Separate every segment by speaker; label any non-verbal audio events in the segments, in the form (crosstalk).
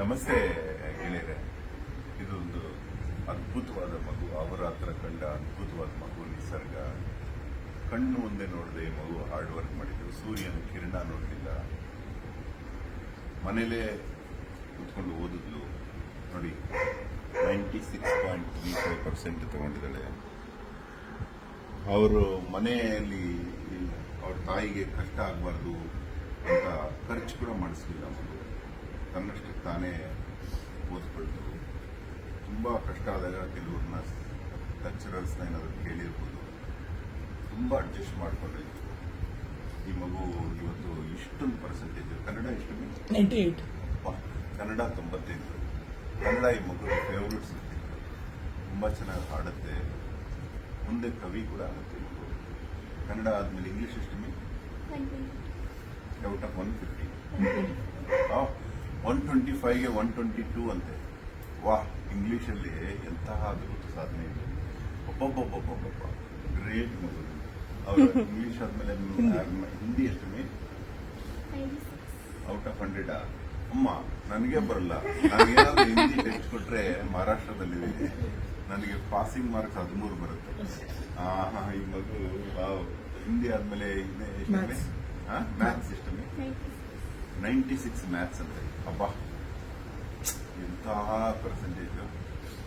Speaker 1: ನಮಸ್ತೆ, ಗೆಳೆಯರೆ. ಇದೊಂದು ಅದ್ಭುತವಾದ ಮಗು ಅವರ ಹತ್ರ ಕಂಡ ಅದ್ಭುತವಾದ ಮಗು, ನಿಸರ್ಗ. ಕಣ್ಣು ಮುಂದೆ ನೋಡದೆ ಮಗು ಹಾರ್ಡ್ ವರ್ಕ್ ಮಾಡಿದ್ದು, ಸೂರ್ಯನ ಕಿರಣ ನೋಡಲಿಲ್ಲ. ಮನೇಲೇ ಕೂತ್ಕೊಂಡು ಓದಿದ್ಲು. ನೋಡಿ ninety six point three five percent ತಗೊಂಡಿದ್ದಾಳೆ. ಅವರು ಮನೆಯಲ್ಲಿ ಅವ್ರ ತಾಯಿಗೆ ಕಷ್ಟ ಆಗಬಾರ್ದು ಅಂತ ಖರ್ಚು ಕೂಡ ಮಾಡಿಸ್ಲಿಲ್ಲ ಮಗು. ತನ್ನಷ್ಟಕ್ಕೆ ತಾನೇ ಓದ್ಕೊಳ್ತು ತುಂಬ ಕಷ್ಟ ಆದಾಗ ಕೆಲವ್ರನ್ನ ಲೆಕ್ಚರರ್ಸ್ನ ಏನಾದರೂ ಕೇಳಿರ್ಬೋದು. ತುಂಬ ಅಡ್ಜಸ್ಟ್ ಮಾಡ್ಕೊಂಡಿತ್ತು ಈ ಮಗು ಇವತ್ತು ಇಷ್ಟೊಂದು ಪರ್ಸೆಂಟೇಜ್ ಕನ್ನಡ ಎಷ್ಟು ಕನ್ನಡ ತೊಂಬತ್ತೈದು ಕನ್ನಡ ಈ ಮಗು ಫೇವ್ರೇಟ್ ಸಬ್ಜೆಕ್ಟ್ ತುಂಬ ಚೆನ್ನಾಗಿ ಹಾಡುತ್ತೆ. ಮುಂದೆ ಕವಿ ಕೂಡ ಆಗುತ್ತೆ ಮಗು. ಕನ್ನಡ ಆದಮೇಲೆ ಇಂಗ್ಲೀಷ್ ಎಷ್ಟು out of one fifty one twenty ಫೈವ್ಗೆ one twenty two ಅಂತೆ. ವಾಹ್ ಇಂಗ್ಲೀಷಲ್ಲಿ ಎಂತಹ ಅದ್ಭುತ ಸಾಧನೆ ಇದೆ. ಒಬ್ಬೊಬ್ಬೊಬ್ಬೊಬ್ಬೊಬ್ಬ ಗ್ರೇಟ್ ಮಗು. ಅವರು ಇಂಗ್ಲಿಷ್ (laughs) ಆದ್ಮೇಲೆ ಹಿಂದಿ. ಎಷ್ಟು ಮೇ ಔಟ್ ಆಫ್ ಹಂಡ್ರೆಡ್ ಅಮ್ಮ ನನಗೆ ಬರಲ್ಲ. ನನಗೇನಾದ್ರೂ ಹಿಂದಿ ಟೆಕ್ಸ್ಟ್ ಕೊಟ್ರೆ ಮಹಾರಾಷ್ಟ್ರದಲ್ಲಿ ನನಗೆ ಪಾಸಿಂಗ್ ಮಾರ್ಕ್ಸ್ ಹದಿಮೂರು ಬರುತ್ತೆ. ಹಾ, ಈ ಮಗು ಹಿಂದಿ ಆದ್ಮೇಲೆ. ಮ್ಯಾಥ್ಸ್ ಎಷ್ಟು ನೈಂಟಿ ಸಿಕ್ಸ್ ಮ್ಯಾಥ್ಸ್ ಅಂತ ಅಬ್ಬಾ ಎಂತಹ ಪರ್ಸೆಂಟೇಜ್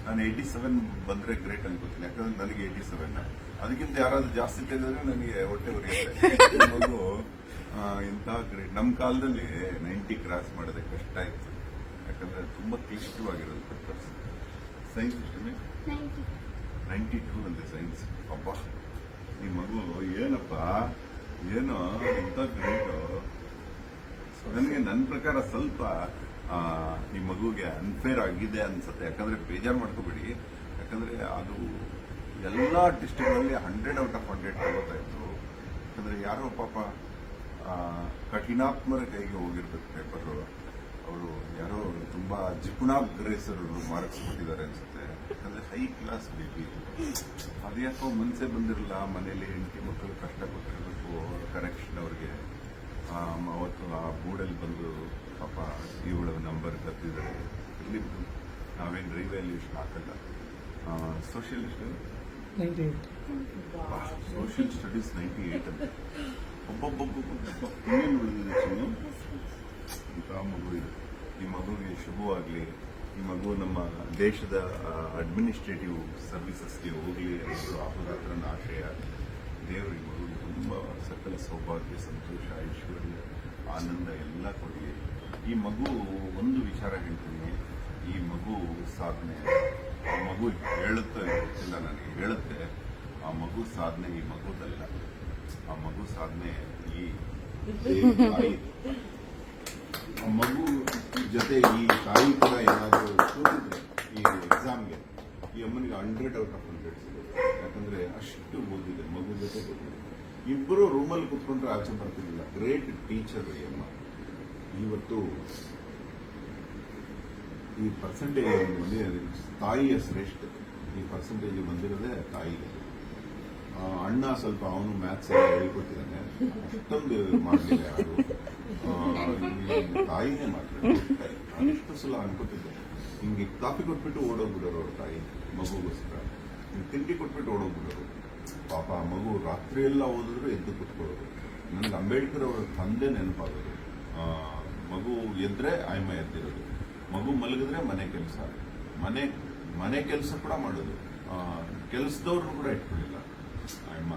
Speaker 1: ನಾನು ಏಯ್ಟಿ ಸೆವೆನ್ ಬಂದ್ರೆ ಗ್ರೇಟ್ ಅನ್ಕೋತೀನಿ ಯಾಕಂದ್ರೆ ನನಗೆ ಏಯ್ಟಿ ಸೆವೆನ್ ಅದಕ್ಕಿಂತ ಯಾರಾದ್ರೂ ಜಾಸ್ತಿ ತೆಗೆದ್ರೆ ನನಗೆ ಹೊಟ್ಟೆ ಉರಿಯುತ್ತೆ. ಮಗು ಎಂತಹ ಗ್ರೇಟ್ ನಮ್ಮ ಕಾಲದಲ್ಲಿ ನೈಂಟಿ ಕ್ರಾಸ್ ಮಾಡೋದೇ ಕಷ್ಟ ಆಯ್ತು. ಯಾಕಂದ್ರೆ ತುಂಬಾ ಕ್ಲಿಷ್ಟವಾಗಿರೋದು ಪೇಪರ್ಸ್ ಸೈನ್ಸ್ ಇಷ್ಟಮೇ ನೈಂಟಿ ಟೂ ಅಂತೆ ಸೈನ್ಸ್ ಅಬ್ಬಾ ಈ ಮಗು ಏನಪ್ಪಾ ಏನೋ ಇಂಥ ಗ್ರೇಟು ನನಗೆ ನನ್ನ ಪ್ರಕಾರ ಸ್ವಲ್ಪ ಈ ಮಗುಗೆ ಅನ್ಫೇರ್ ಆಗಿದೆ ಅನ್ಸುತ್ತೆ. ಯಾಕಂದ್ರೆ ಬೇಜಾರು ಮಾಡ್ಕೋಬೇಡಿ. ಯಾಕಂದ್ರೆ ಅದು ಎಲ್ಲ ಡಿಸ್ಟ್ರಿಕ್ಟ್ಗಳಲ್ಲಿ ಹಂಡ್ರೆಡ್ ಔಟ್ ಆಫ್ ಹಂಡ್ರೆಡ್ ತಗೋತಾ ಇದ್ರು. ಯಾಕಂದ್ರೆ ಯಾರೋ ಪಾಪ ಕಠಿಣಾತ್ಮರ ಕೈಗೆ ಹೋಗಿರ್ಬೇಕು ಪೇಪರು. ಅವರು ಯಾರೋ ತುಂಬಾ ಜಿಪುಣಾಗ್ರೇಸರು ಮಾರ್ಕ್ಸ್ ಕೊಟ್ಟಿದ್ದಾರೆ ಅನ್ಸುತ್ತೆ. ಯಾಕಂದ್ರೆ ಹೈ ಕ್ಲಾಸ್ ಬೇಬಿ ಅದ್ಯಾಕೋ ಮುಂಚೆ ಬಂದಿರಲ್ಲ, ಮನೇಲಿ ಹೆಂಡತಿ ಮಕ್ಕಳು ಕಷ್ಟ ಕೊಟ್ಟಿರ್ಬೇಕು ಕನೆಕ್ಷನ್ ಅವ್ರಿಗೆ. ಅವತ್ತು ಆ ಬೋರ್ಡಲ್ಲಿ ಬಂದು ಪಾಪ ಇವಳ ನಂಬರ್ ಕತ್ತಿದ್ದಾರೆ ಇಲ್ಲಿ ನಾವೇನು ರಿವ್ಯಾಲ್ಯೂಷನ್ ಹಾಕಲ್ಲ. Socialist social studies ninety eight ಅಂತ ಒಬ್ಬೊಬ್ಬೊಬ್ಬೊಬ್ಬ ಉಳಿದಿದೆ ಇಂಥ ಮಗು ಇದು ಈ ಮಗುವಿಗೆ ಶುಭವಾಗಲಿ ಈ ಮಗು ನಮ್ಮ ದೇಶದ ಅಡ್ಮಿನಿಸ್ಟ್ರೇಟಿವ್ ಸರ್ವಿಸಸ್ಗೆ ಹೋಗಲಿ ಅನ್ನೋದು ಅಹೋರಾತ್ರನ ಆಶಯ ದೇವರಿಗೆ ಈ ಮಗುವಿಗೆ ತುಂಬ ಸಕಲ ಸೌಭಾಗ್ಯ, ಸಂತೋಷ, ಐಶ್ವರ್ಯ, ಆನಂದ ಎಲ್ಲ ಕೊಡಲಿ. ಈ ಮಗು ಒಂದು ವಿಚಾರ ಹೇಳ್ತೀನಿ. ಈ ಮಗು ಸಾಧನೆ ಆ ಮಗು ಹೇಳುತ್ತೆ ಗೊತ್ತಿಲ್ಲ ನನಗೆ. ಹೇಳುತ್ತೆ, ಆ ಮಗು ಸಾಧನೆ ಈ ಮಗುದಲ್ಲ. ಆ ಮಗು ಸಾಧನೆ ಈ ಆ ಮಗು ಜೊತೆ ಈ ತಾಯಿ ಕೂಡ ಏನಾದರೂ ಈ ಎಕ್ಸಾಮ್ಗೆ ಈ ಅಮ್ಮನಿಗೆ ಹಂಡ್ರೆಡ್ ಔಟ್ ಆಫ್ ಹಂಡ್ರೆಡ್ ಸಿಗುತ್ತೆ. ಯಾಕಂದ್ರೆ ಅಷ್ಟು ಓದಿದೆ, ಮಗು ಜೊತೆ ಓದಿದೆ. ಇಬ್ಬರು ರೂಮಲ್ಲಿ ಕುತ್ಕೊಂಡ್ರೆ ಆಚೆ ಬರ್ತಿರ್ಲಿಲ್ಲ. ಗ್ರೇಟ್ ಟೀಚರ್ ಅಮ್ಮ. ಇವತ್ತು ಈ ಪರ್ಸೆಂಟೇಜ್ ಬಂದಿರೋದು ತಾಯಿಯ ಶ್ರೇಷ್ಠ. ಈ ಪರ್ಸೆಂಟೇಜ್ ಬಂದಿರೋದೇ ತಾಯಿಗೆ. ಅಣ್ಣ ಸ್ವಲ್ಪ ಅವನು ಮ್ಯಾಥ್ಸ್ ಎಲ್ಲ ಹೇಳ್ಕೊಟ್ಟಿದ್ದಾನೆ. ಅಷ್ಟೊಂದು ಮಾಡಲಿಲ್ಲ ಯಾರು. ತಾಯಿನೇ ಮಾತ್ರ ಅಷ್ಟು ಸಲ ಅನ್ಕೋತಿದ್ದೆ. ಹಿಂಗೆ ಕಾಫಿ ಕೊಟ್ಬಿಟ್ಟು ಓಡೋಗ್ಬಿಡೋರು ಅವ್ರ ತಾಯಿ ಮಗುಗೋಸ್ಕರ. ತಿಂಡಿ ಕೊಟ್ಬಿಟ್ಟು ಓಡೋಗ್ಬಿಡೋರು. ಪಾಪ ಆ ಮಗು ರಾತ್ರಿ ಎಲ್ಲ ಓದಿದ್ರು ಎದ್ದು ಕುತ್ಕೊಳ್ಳೋದು. ನನಗೆ ಅಂಬೇಡ್ಕರ್ ಅವರ ತಂದೆ ನೆನಪಾಗೋದು ಮಗು ಎದ್ರೆ ಆಯ್ಮ ಎದ್ದಿರೋದು. ಮಗು ಮಲಗಿದ್ರೆ ಮನೆ ಕೆಲಸ. ಮನೆ ಮನೆ ಕೆಲಸ ಕೂಡ ಮಾಡೋದು. ಕೆಲಸದವ್ರನ್ನೂ ಕೂಡ ಇಟ್ಕೊಳ್ಳಿಲ್ಲ ಆಯ್ಮ.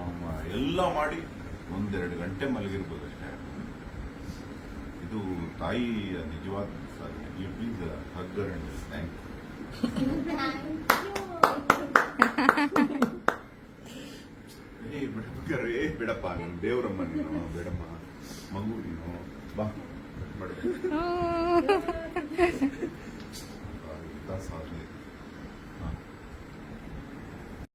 Speaker 1: ಅಮ್ಮ ಎಲ್ಲ ಮಾಡಿ ಒಂದೆರಡು ಗಂಟೆ ಮಲಗಿರ್ಬೋದು ಅಷ್ಟೇ. ಇದು ತಾಯಿಯ ನಿಜವಾದ ಸಾಧನೆ. You please hug her and thank ಏ ದೇವರಮ್ಮ ನೀನು ಬೇಡಮ್ಮ ಮಗು ನೀನು ಬಾ ಮಾಡಿ